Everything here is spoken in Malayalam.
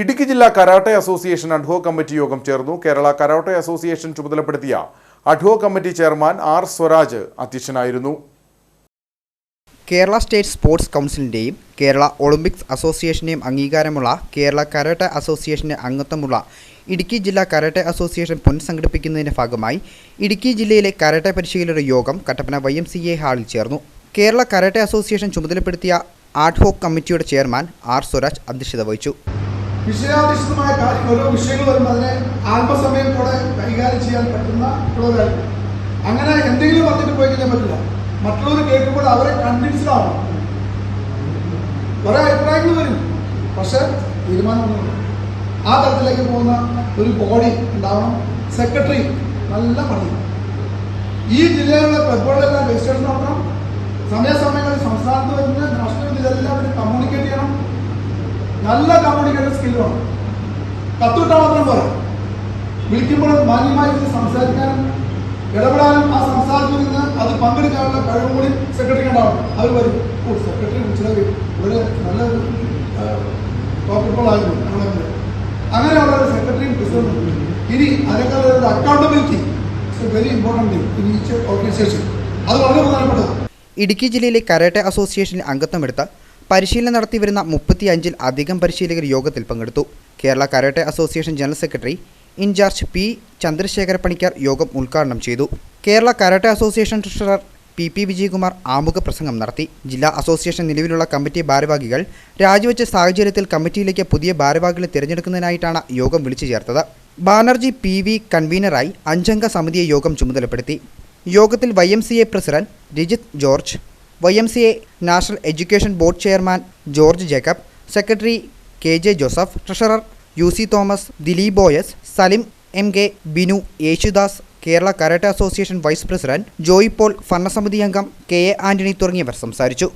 ഇടുക്കി ജില്ലാ കരാട്ടെ അസോസിയേഷൻ അഡ്ഹോ കമ്മിറ്റി യോഗം ചേർന്നു. Kerala karate association ചുമതലപ്പെടുത്തിയ ad hoc committee chairman R Swaraj അധ്യക്ഷനായിരുന്നു. കേരള സ്റ്റേറ്റ് സ്പോർട്സ് കൗൺസിലിന്റെയും കേരള ഒളിമ്പിക്സ് അസോസിയേഷന്റെയും അംഗീകാരമുള്ള കേരള കരാട്ടെ അസോസിയേഷന്റെ അംഗത്വമുള്ള ഇടുക്കി ജില്ലാ കരാട്ടെ അസോസിയേഷൻ പുനഃസംഘടിപ്പിക്കുന്നതിന്റെ ഭാഗമായി ഇടുക്കി ജില്ലയിലെ കരാട്ടെ പരിശീലകരുടെ യോഗം Kattappana Y M C A ഹാളിൽ ചേർന്നു. കേരള കരാട്ടെ അസോസിയേഷൻ ചുമതലപ്പെടുത്തിയ ആഡ്ഹോക് കമ്മിറ്റിയുടെ ചെയർമാൻ ആർ സ്വരാജ് അധ്യക്ഷത വഹിച്ചു. വിഷയാധിഷ്ഠിതമായ കാര്യം ഓരോ വിഷയങ്ങൾ വരുമ്പോൾ അതിനെ ആത്മസമയം കൂടെ കൈകാര്യം ചെയ്യാൻ പറ്റുന്ന ഉള്ളവരായിരുന്നു അങ്ങനെ എന്തെങ്കിലും പറഞ്ഞിട്ട് പോയി കഴിഞ്ഞാൽ പറ്റില്ല. മറ്റുള്ളവർ കേൾക്കുമ്പോൾ അവരെ കൺവിൻസ്ഡ് ആവണം കുറെ അഭിപ്രായങ്ങൾ വരും. പക്ഷെ തീരുമാനമൊന്നുമില്ല. ആ തരത്തിലേക്ക് പോകുന്ന ഒരു ബോഡി ഉണ്ടാവണം. സെക്രട്ടറി നല്ല പണി. ഈ ജില്ലയിലുള്ള ക്ലബുകളെല്ലാം നല്ല കമ്മ്യൂണിക്കേഷൻ സ്കിൽ വേണം കത്തുവിട്ടാൽ മാത്രം പോരാ. വിളിക്കുമ്പോൾ മാന്യമായി സംസാരിക്കാനും ഇടപെടാനും ആ സംസാരത്തിൽ നിന്ന് അത് പങ്കെടുക്കാനുള്ള കഴിവും കൂടി സെക്രട്ടറി ഉണ്ടാവും അവർ വരും. ഓ സെക്രട്ടറി വിളിച്ചത് ഒരു നല്ല ടോപ്പിക്കോളായിരുന്നു ഞങ്ങളെ അങ്ങനെയുള്ള ഒരു സെക്രട്ടറിയും പ്രസിഡന്റും ഇനി അതിനേക്കാൾ accountability very important in each organisation അത് വളരെ പ്രധാനപ്പെട്ടതാണ്. ഇടുക്കി ജില്ലയിലെ കരാട്ടെ അസോസിയേഷനിൽ അംഗത്വമെടുത്ത് പരിശീലനം നടത്തിവരുന്ന മുപ്പത്തിയഞ്ചിൽ അധികം പരിശീലകർ യോഗത്തിൽ പങ്കെടുത്തു. Kerala karate association general secretary incharge P Chandrasekhara Panicker യോഗം ഉദ്ഘാടനം ചെയ്തു. Kerala karate association treasurer P P Vijayakumar ആമുഖ പ്രസംഗം നടത്തി. ജില്ലാ അസോസിയേഷൻ നിലവിലുള്ള കമ്മിറ്റി ഭാരവാഹികൾ രാജിവെച്ച സാഹചര്യത്തിൽ കമ്മിറ്റിയിലേക്ക് പുതിയ ഭാരവാഹികളെ തിരഞ്ഞെടുക്കുന്നതിനായിട്ടാണ് യോഗം വിളിച്ചു ചേർത്തത്. ബാനർജി പി വി കൺവീനറായി അഞ്ചംഗ സമിതിയെ യോഗം ചുമതലപ്പെടുത്തി. യോഗത്തിൽ Y M C A president Rajith George Y M C A national education board chairman George Jacob secretary K J Joseph treasurer U C Thomas Dileep Boyce Salim M K Binu Yesudas Kerala karate association vice president Joy Paul ഭരണസമിതി അംഗം കെ എ ആന്റണി തുടങ്ങിയവർ സംസാരിച്ചു.